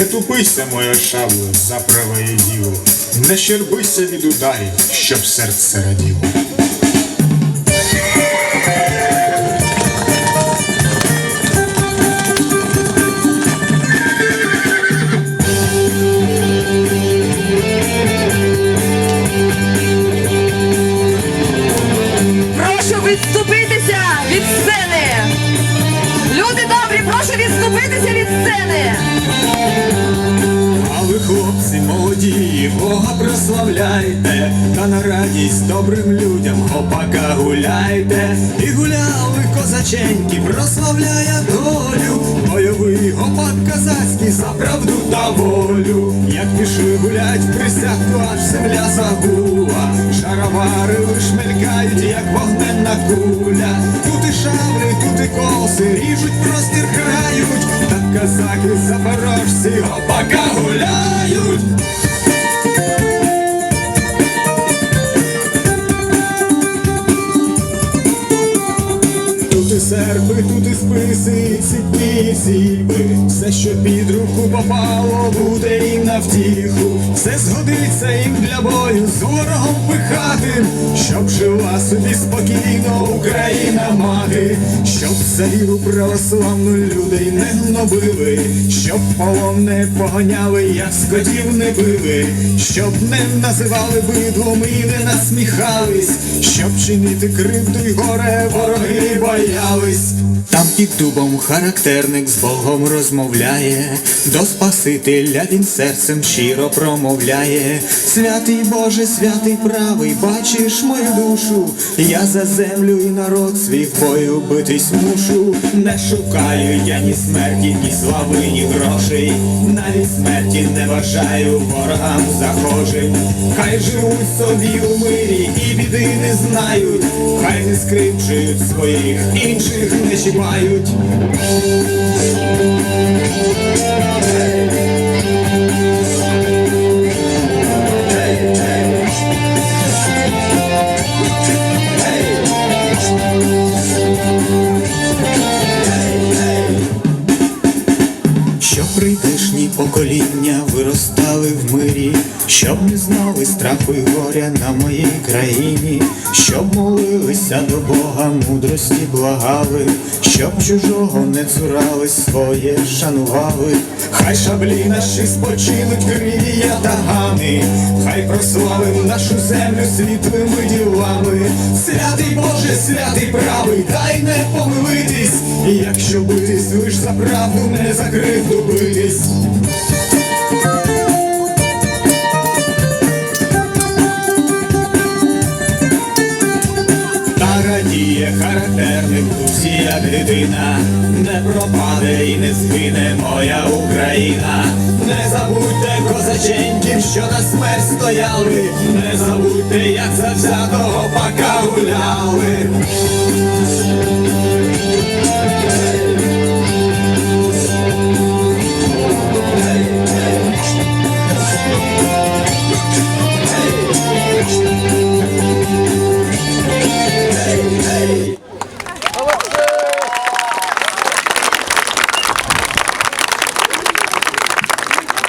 Не тупися, моя шабло, за праве діло, не щербися від ударів, щоб серце раділо. Прошу відступитися від сцени! Люди добрі, прошу відступитися від сцени! Хлопці молоді, Бога прославляйте, та на радість добрим людям хопака гуляйте. І гуляли козаченьки, прославляє долю, бойовий гопак казацький за правду та волю. Як пішли гулять в присягу, аж земля загула, шаровари лиш мелькають, як вогненна куля. Тут і шаври, тут і коси, ріжуть простір крають, та казаки запорожці гопака серпи, тут і списи, і ціпі, і ціпи Все, що під руку попало, буде їм на втіху. Все згодиться їм для бою з ворогом пихати, Щоб жила собі спокійно Україна Щоб за віру православну людей не гнобили Щоб полон не поганяли, як скотів не били Щоб не називали бидлом і не насміхались Щоб чинити кривду й горе вороги боялись. Там під дубом характерник з Богом розмовляє, до Спасителя він серцем щиро промовляє. Святий Боже, святий правий, бачиш мою душу, я за землю і народ свій в бою битись мушу. Не шукаю я ні смерті, ні слави, ні грошей. Навіть смерті не бажаю ворогам захожим. Хай живуть собі у мирі і біди не знають, хай не скривчують своїх, інших не чіпають. Прийдешні покоління виростали в мирі, щоб не знали страху й горя на моїй країні, щоб молилися до Бога, мудрості благали, щоб чужого не цурались, своє шанували. Хай шаблі наші спочинуть криві ятагани, хай прославим нашу землю світлими ділами. Святий Боже, святий правий, дай не помилитись, якщо битись лиш за правду, не за кривду битись. Та радіє характерник дусі, як дитина, не пропаде і не згине моя Україна. Не забудьте козаченьків, що на смерть стояли, не забудьте, як завзятого пока